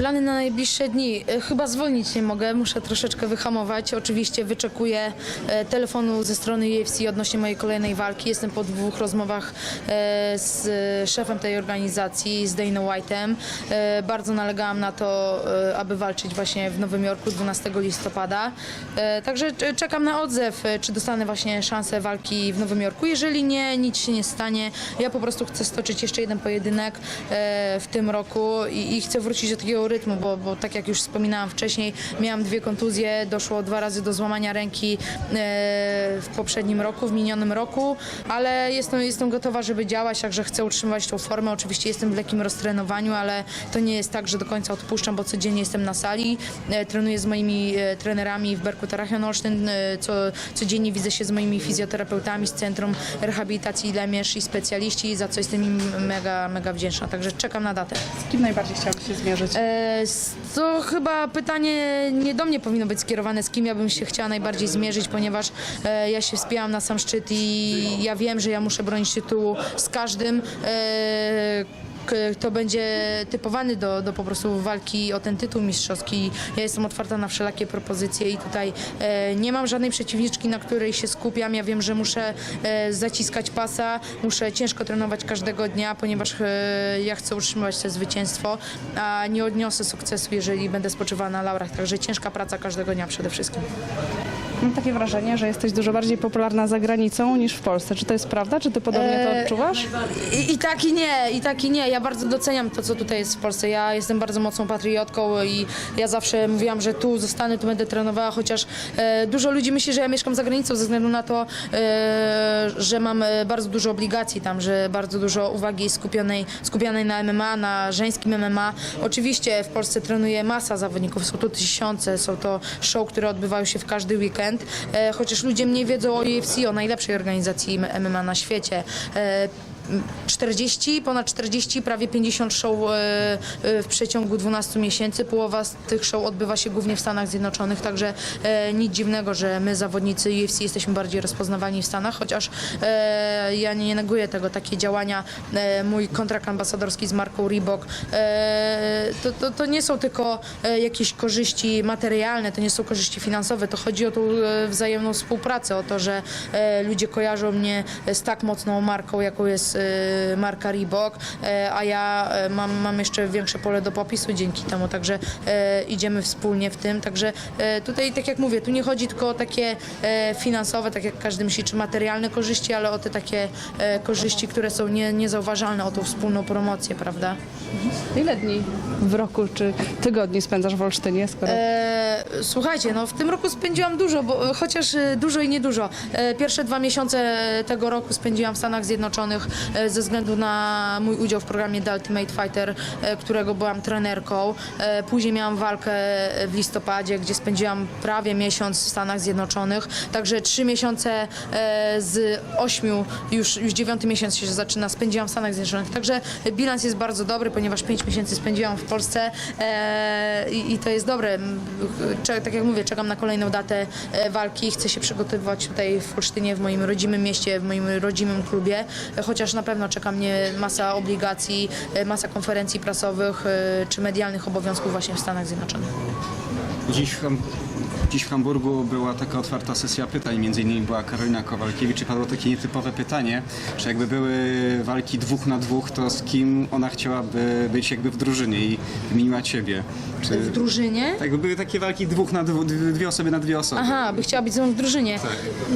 Plany na najbliższe dni. E, Chyba zwolnić nie mogę, muszę troszeczkę wyhamować. Oczywiście wyczekuję e, telefonu ze strony UFC odnośnie mojej kolejnej walki. Jestem po dwóch rozmowach e, z szefem tej organizacji, z Dana White'em. E, Bardzo nalegałam na to, e, aby walczyć właśnie w Nowym Jorku 12 listopada. E, Także e, czekam na odzew, e, czy dostanę właśnie szansę walki w Nowym Jorku. Jeżeli nie, nic się nie stanie. Ja po prostu chcę stoczyć jeszcze jeden pojedynek e, w tym roku i chcę wrócić do takiego rytmu, bo, bo tak jak już wspominałam wcześniej, miałam dwie kontuzje, doszło dwa razy do złamania ręki e, w poprzednim roku, w minionym roku, ale jestem, jestem gotowa, żeby działać, także chcę utrzymywać tą formę. Oczywiście jestem w lekkim roztrenowaniu, ale to nie jest tak, że do końca odpuszczam, bo codziennie jestem na sali, e, trenuję z moimi e, trenerami w Berku Tarachian-Olsztyn, e, co, codziennie widzę się z moimi fizjoterapeutami z Centrum Rehabilitacji Lemierz i specjaliści, za co jestem im mega, mega wdzięczna. Także czekam na datę. Z kim najbardziej chciałabyś się zmierzyć? E, To chyba pytanie nie do mnie powinno być skierowane, z kim ja bym się chciała najbardziej zmierzyć, ponieważ e, ja się wspięłam na sam szczyt i ja wiem, że ja muszę bronić tytułu z każdym. Kto będzie typowany do, do po prostu walki o ten tytuł mistrzowski. Ja jestem otwarta na wszelakie propozycje i tutaj e, nie mam żadnej przeciwniczki, na której się skupiam. Ja wiem, że muszę e, zaciskać pasa, muszę ciężko trenować każdego dnia, ponieważ e, ja chcę utrzymywać to zwycięstwo, a nie odniosę sukcesu, jeżeli będę spoczywała na laurach. Także ciężka praca każdego dnia przede wszystkim. Mam takie wrażenie, że jesteś dużo bardziej popularna za granicą niż w Polsce. Czy to jest prawda? Czy ty podobnie to Eee, odczuwasz? I, I tak i nie, i tak i nie. Ja bardzo doceniam to, co tutaj jest w Polsce. Ja jestem bardzo mocną patriotką i ja zawsze mówiłam, że tu zostanę, tu będę trenowała, chociaż e, dużo ludzi myśli, że ja mieszkam za granicą ze względu na to, e, że mam e, bardzo dużo obligacji tam, że bardzo dużo uwagi skupionej, skupionej na MMA, na żeńskim MMA. Oczywiście w Polsce trenuje masa zawodników, są to tysiące, są to show, które odbywają się w każdy weekend, e, chociaż ludzie mniej wiedzą o UFC, o najlepszej organizacji MMA na świecie. E, 40, ponad 40, prawie 50 show e, e, w przeciągu 12 miesięcy. Połowa z tych show odbywa się głównie w Stanach Zjednoczonych, także e, nic dziwnego, że my zawodnicy UFC jesteśmy bardziej rozpoznawani w Stanach, chociaż ja nie neguję tego. Takie działania, mój kontrakt ambasadorski z marką Reebok, to, to, to nie są tylko jakieś korzyści materialne, to nie są korzyści finansowe, to chodzi o tą wzajemną współpracę, o to, że ludzie kojarzą mnie z tak mocną marką, jaką jest marka Reebok, e, a ja e, mam, mam jeszcze większe pole do popisu dzięki temu, także idziemy wspólnie w tym, także tutaj, tak jak mówię, tu nie chodzi tylko o takie finansowe, tak jak każdy myśli, czy materialne korzyści, ale o te takie korzyści, które są nie, niezauważalne, o tą wspólną promocję, prawda? Ile dni w roku czy tygodni spędzasz w Olsztynie? Skoro... E, słuchajcie, no w tym roku spędziłam dużo, bo, chociaż e, dużo i niedużo. E, pierwsze dwa miesiące tego roku spędziłam w Stanach Zjednoczonych e, ze względu na mój udział w programie The Ultimate Fighter, e, którego byłam trenerką. E, później miałam walkę w listopadzie, gdzie spędziłam prawie miesiąc w Stanach Zjednoczonych. Także trzy miesiące e, z ośmiu, już, już dziewiąty miesiąc się zaczyna, spędziłam w Stanach Zjednoczonych. Także bilans jest bardzo dobry, ponieważ pięć miesięcy spędziłam w Polsce e, i, i to jest dobre. Cze, tak jak mówię, czekam na kolejną datę e, walki. Chcę się przygotowywać tutaj w Olsztynie, w moim rodzimym mieście, w moim rodzimym klubie, e, chociaż na pewno czeka mnie masa obligacji, e, masa konferencji prasowych czy medialnych obowiązków właśnie w Stanach Zjednoczonych. Dziś dziś w Hamburgu była taka otwarta sesja pytań, między innymi była Karolina Kowalkiewicz i padło takie nietypowe pytanie, że jakby były walki dwóch na dwóch, to z kim ona chciałaby być jakby w drużynie i wymieniła ciebie. Czy, W drużynie? tak, jakby były takie walki dwóch na dwu, dwie osoby na dwie osoby. Aha, by chciała być ze mną w drużynie.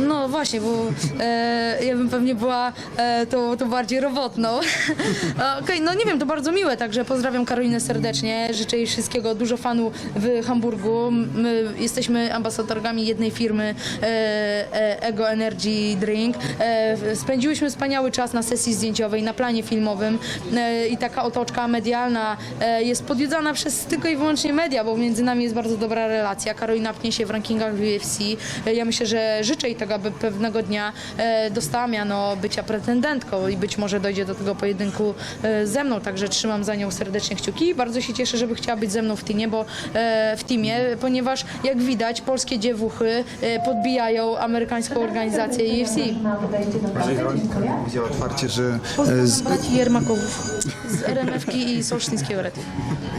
No właśnie, bo e, ja bym pewnie była e, tą, tą bardziej robotną. A, Okej, no nie wiem, to bardzo miłe, także pozdrawiam Karolinę serdecznie, życzę jej wszystkiego, dużo fanów w Hamburgu. My jesteśmy ambasadorkami jednej firmy e, e, Ego Energy Drink. E, spędziłyśmy wspaniały czas na sesji zdjęciowej, na planie filmowym i taka otoczka medialna jest podjudzana przez tylko i wyłącznie media, bo między nami jest bardzo dobra relacja. Karolina pnie się w rankingach w UFC. Ja myślę, że życzę jej tego, aby pewnego dnia dostała miano bycia pretendentką i być może dojdzie do tego pojedynku ze mną, także trzymam za nią serdecznie kciuki bardzo się cieszę, żeby chciała być ze mną w teamie, bo w teamie, ponieważ jak widać, polskie dziewuchy e, podbijają amerykańską organizację E UFC. Powiedziała otwarcie, że e, z, braci Jermakowych z RMF-ki i Solsztyńskiego Retu.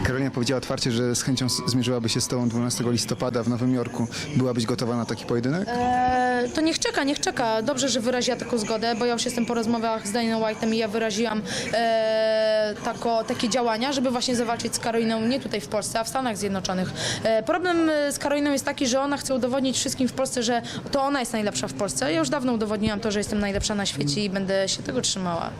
Karolina powiedziała otwarcie, że z chęcią zmierzyłaby się z tobą 12 listopada w Nowym Jorku. Byłabyś gotowa na taki pojedynek? E, to niech czeka, niech czeka. Dobrze, że wyraziła taką zgodę, bo ja już jestem po rozmowach z Danielem White'em i ja wyraziłam e, tako, takie działania, żeby właśnie zawalczyć z Karoliną nie tutaj w Polsce, a w Stanach Zjednoczonych. E, problem e, z Karoliną jest taki, że ona chce udowodnić wszystkim w Polsce, że to ona jest najlepsza w Polsce. Ja już dawno udowodniłam to, że jestem najlepsza na świecie i będę się tego trzymała.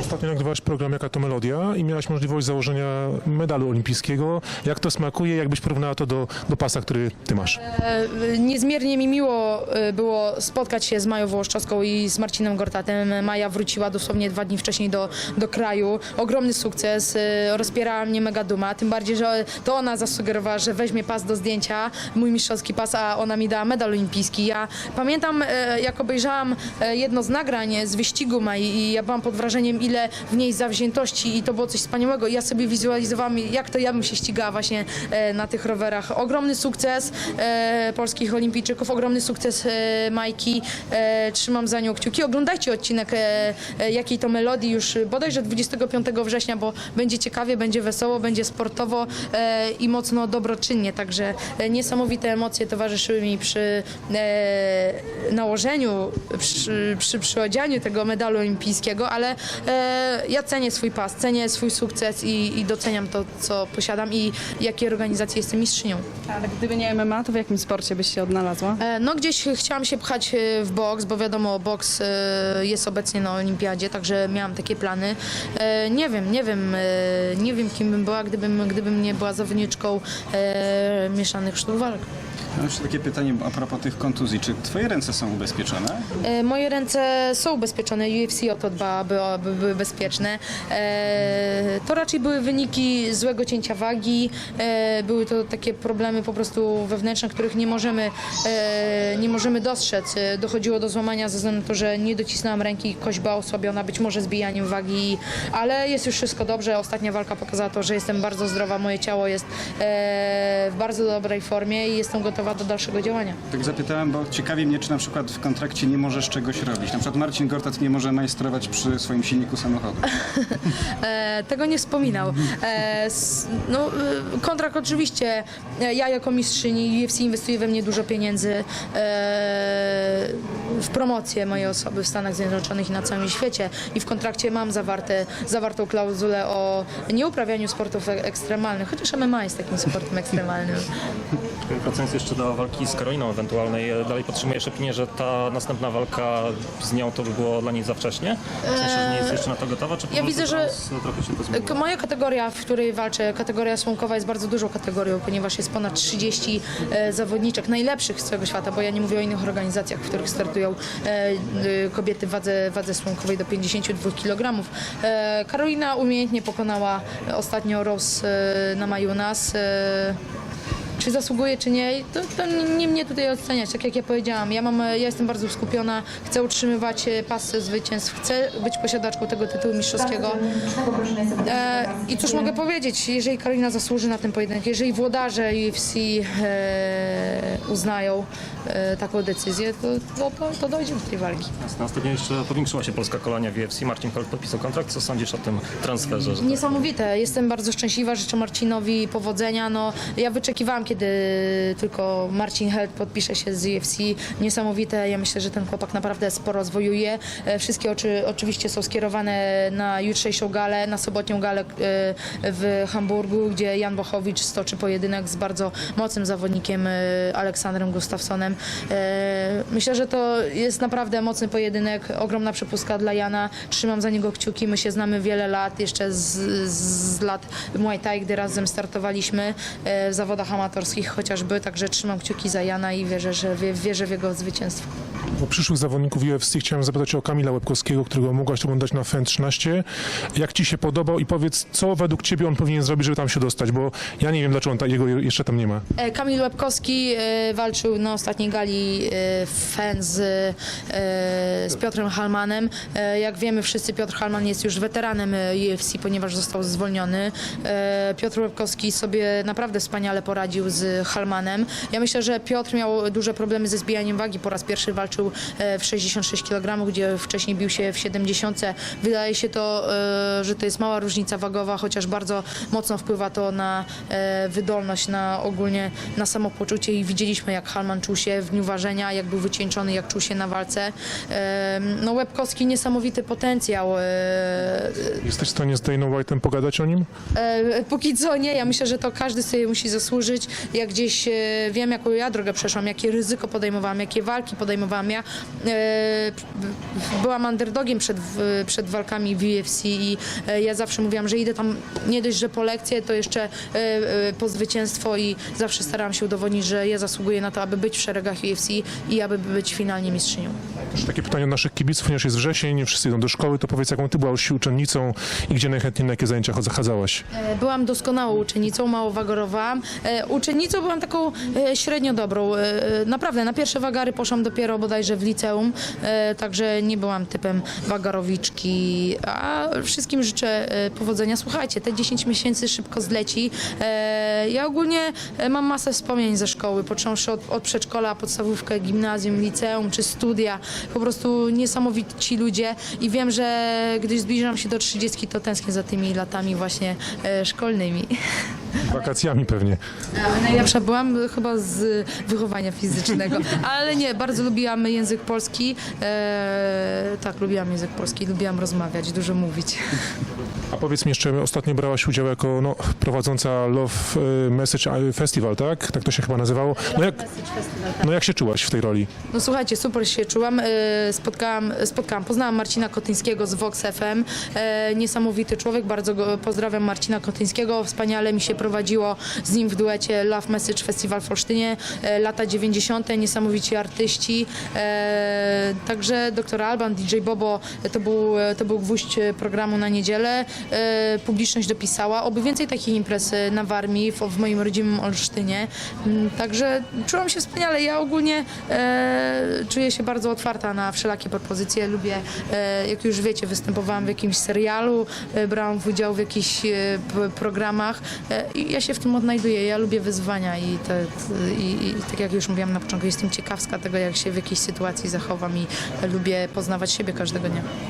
Ostatnio nagrywałaś program Jaka to Melodia i miałaś możliwość założenia medalu olimpijskiego. Jak to smakuje? Jakbyś porównała to do, do pasa, który ty masz? E, Niezmiernie mi miło e, było spotkać się z Mają Wołoszczowską i z Marcinem Gortatem. Maja wróciła dosłownie dwa dni wcześniej do, do kraju. Ogromny sukces, e, rozpierała mnie mega duma, tym bardziej, że to ona zasugerowała, że weźmie pas do zdjęcia, mój mistrzowski pas, a ona mi dała medal olimpijski. Ja pamiętam, jak obejrzałam jedno z nagrań z wyścigu Mai i ja byłam pod wrażeniem, ile w niej zawziętości i to było coś wspaniałego. Ja sobie wizualizowałam, jak to ja bym się ścigała właśnie e, na tych rowerach. Ogromny sukces e, polskich olimpijczyków, ogromny sukces e, Majki. Trzymam za nią kciuki. Oglądajcie odcinek jakiej to melodii już bodajże 25 września, bo będzie ciekawie, będzie wesoło, będzie sportowo i mocno dobroczynnie. Także niesamowite emocje towarzyszyły mi przy nałożeniu, przy, przy przyodzianiu tego medalu olimpijskiego, ale e, ja cenię swój pas, cenię swój sukces i, i doceniam to, co posiadam i jakiej organizacji jestem mistrzynią. Ale gdyby nie MMA, to w jakim sporcie byś się odnalazła? E, No gdzieś chciałam się pchać e, w boks, bo wiadomo, boks e, jest obecnie na olimpiadzie, także miałam takie plany. E, Nie wiem, nie wiem, e, nie wiem kim bym była, gdybym, gdybym nie była zawodniczką e, mieszanych sztuk walk. Mam jeszcze takie pytanie a propos tych kontuzji. Czy twoje ręce są ubezpieczone? E, Moje ręce są ubezpieczone, UFC o to dba, aby, były bezpieczne. E, To raczej były wyniki złego cięcia wagi, e, były to takie problemy po prostu wewnętrzne, których nie możemy, e, nie możemy dostrzec. E, Dochodziło do złamania ze względu na to, że nie docisnęłam ręki, kość była osłabiona, być może zbijaniem wagi, ale jest już wszystko dobrze. Ostatnia walka pokazała to, że jestem bardzo zdrowa, moje ciało jest e, w bardzo dobrej formie i jestem gotowa do dalszego działania. Tak zapytałem, bo ciekawi mnie, czy na przykład w kontrakcie nie możesz czegoś robić. Na przykład Marcin Gortat nie może majstrować przy swoim silniku samochodu. E, tego nie wspominał. E, s, no, e, kontrakt oczywiście, e, ja jako mistrzyni UFC inwestuje we mnie dużo pieniędzy e, w promocję mojej osoby w Stanach Zjednoczonych i na całym świecie i w kontrakcie mam zawarte, zawartą klauzulę o nieuprawianiu sportów ekstremalnych, chociaż MMA jest takim sportem ekstremalnym. Wracając jeszcze do walki z Karoliną ewentualnej, e, dalej podtrzymujesz opinię, że ta następna walka z nią to by było dla niej za wcześnie? W sensie, że nie jest jeszcze na to gotowa, czy po ja prostu widzę, że- teraz trochę się to zmieniło? K- Moja kategoria, w której walczę, kategoria słonkowa jest bardzo dużą kategorią, ponieważ jest ponad 30 e, zawodniczek najlepszych z całego świata, bo ja nie mówię o innych organizacjach, w których startują e, e, kobiety w wadze, wadze słonkowej do 52 kg. E, Karolina umiejętnie pokonała ostatnio Rose e, na Majunas. E, czy zasługuje, czy nie, to, to nie, nie mnie tutaj oceniać. Tak jak ja powiedziałam, ja, mam, ja jestem bardzo skupiona, chcę utrzymywać e, pasy zwycięstw, chcę być posiadaczką tego tytułu mistrzowskiego. E, I cóż mogę powiedzieć, jeżeli Karolina zasłuży na ten pojedynek, jeżeli włodarze UFC e, uznają e, taką decyzję, to, to, to, to dojdzie do tej walki. Następnie jeszcze powiększyła się polska kolania w UFC. Marcin Holt podpisał kontrakt. Co sądzisz o tym transferze? Że Niesamowite. Jestem bardzo szczęśliwa, życzę Marcinowi powodzenia. No, ja wyczekiwałam, kiedy tylko Marcin Held podpisze się z UFC. Niesamowite. Ja myślę, że ten chłopak naprawdę sporo zwojuje. E, Wszystkie oczy oczywiście są skierowane na jutrzejszą galę, na sobotnią galę e, w Hamburgu, gdzie Jan Bochowicz stoczy pojedynek z bardzo mocnym zawodnikiem e, Aleksandrem Gustafsonem. Myślę, że to jest naprawdę mocny pojedynek, ogromna przepustka dla Jana. Trzymam za niego kciuki. My się znamy wiele lat, jeszcze z, z lat Muay Thai, gdy razem startowaliśmy w zawodach amatorskich chociażby, także trzymam kciuki za Jana i wierzę, że wie- wierzę w jego zwycięstwo. O przyszłych zawodników UFC chciałem zapytać o Kamila Łebkowskiego, którego mogłaś oglądać na FEN 13. Jak ci się podobał i powiedz, co według ciebie on powinien zrobić, żeby tam się dostać, bo ja nie wiem, dlaczego on ta, jego jeszcze tam nie ma. E, Kamil Łebkowski e, walczył na ostatniej gali e, FEN z, e, z Piotrem Halmanem. Jak wiemy wszyscy, Piotr Halman jest już weteranem UFC, ponieważ został zwolniony. Piotr Łebkowski sobie naprawdę wspaniale poradził z Halmanem. Ja myślę, że Piotr miał duże problemy ze zbijaniem wagi. Po raz pierwszy walczył e, w 66 kg, gdzie wcześniej bił się w 70. Wydaje się to, e, że to jest mała różnica wagowa, chociaż bardzo mocno wpływa to na e, wydolność, na ogólnie na samopoczucie i widzieliśmy jak Halman czuł się w dniu ważenia, jak był wycieńczony, jak czuł się na walce. No Łebkowski niesamowity potencjał. Jesteś w stanie z Dana White'em pogadać o nim? Póki co nie, ja myślę, że to każdy sobie musi zasłużyć. Ja gdzieś wiem, jaką ja drogę przeszłam, jakie ryzyko podejmowałam, jakie walki podejmowałam. Ja e, byłam underdogiem przed, przed walkami w UFC i e, ja zawsze mówiłam, że idę tam nie dość, że po lekcję, to jeszcze e, po zwycięstwo i zawsze starałam się udowodnić, że ja zasługuję na to, aby być w szeregach UFC i aby być finalnie mistrzynią. Też takie pytanie od naszych kibiców, ponieważ jest wrzesień, wszyscy idą do szkoły, to powiedz, jaką ty byłaś uczennicą i gdzie najchętniej na jakie zajęcia zachadzałeś? E, Byłam doskonałą uczennicą, mało wagorowałam. E, Uczennicą byłam taką e, średnio dobrą. Naprawdę, na pierwsze wagary poszłam dopiero bodajże w liceum, także nie byłam typem wagarowiczki. A wszystkim życzę powodzenia. Słuchajcie, te 10 miesięcy szybko zleci. Ja ogólnie mam masę wspomnień ze szkoły, począwszy od, od przedszkola, podstawówkę, gimnazjum, liceum czy studia. Po prostu niesamowici ludzie i wiem, że gdy zbliżam się do 30, to tęsknię za tymi latami właśnie e, szkolnymi. Wakacjami pewnie. A Najlepsza byłam chyba z wychowania fizycznego, ale nie, bardzo lubiłam język polski. E, tak, lubiłam język polski, lubiłam rozmawiać, dużo mówić. A powiedz mi jeszcze, ostatnio brałaś udział jako no, prowadząca Love y, Message Festival, tak? Tak to się chyba nazywało. No jak, no jak się czułaś w tej roli? No słuchajcie, super się czułam. E, Spotkałam, spotkałam, poznałam Marcina Kotyńskiego z Vox FM. E, Niesamowity człowiek, bardzo go pozdrawiam Marcina Kotyńskiego. Wspaniale mi się prowadziło z nim w duecie Love Message Festival w Olsztynie. E, Lata 90. niesamowici artyści. E, Także dr Alban, DJ Bobo e, to był, to był gwóźdź programu na niedzielę. Publiczność dopisała. Oby więcej takich imprez na Warmii, w, moim rodzimym Olsztynie. Mm, Także czułam się wspaniale. Ja ogólnie czuję się bardzo otwarta na wszelakie propozycje. Lubię, jak już wiecie, występowałam w jakimś serialu, brałam udział w jakichś programach ja się w tym odnajduję. Ja lubię wyzwania i, te, i, i tak jak już mówiłam na początku, jestem ciekawska tego, jak się w jakiejś sytuacji zachowam i lubię poznawać siebie każdego dnia.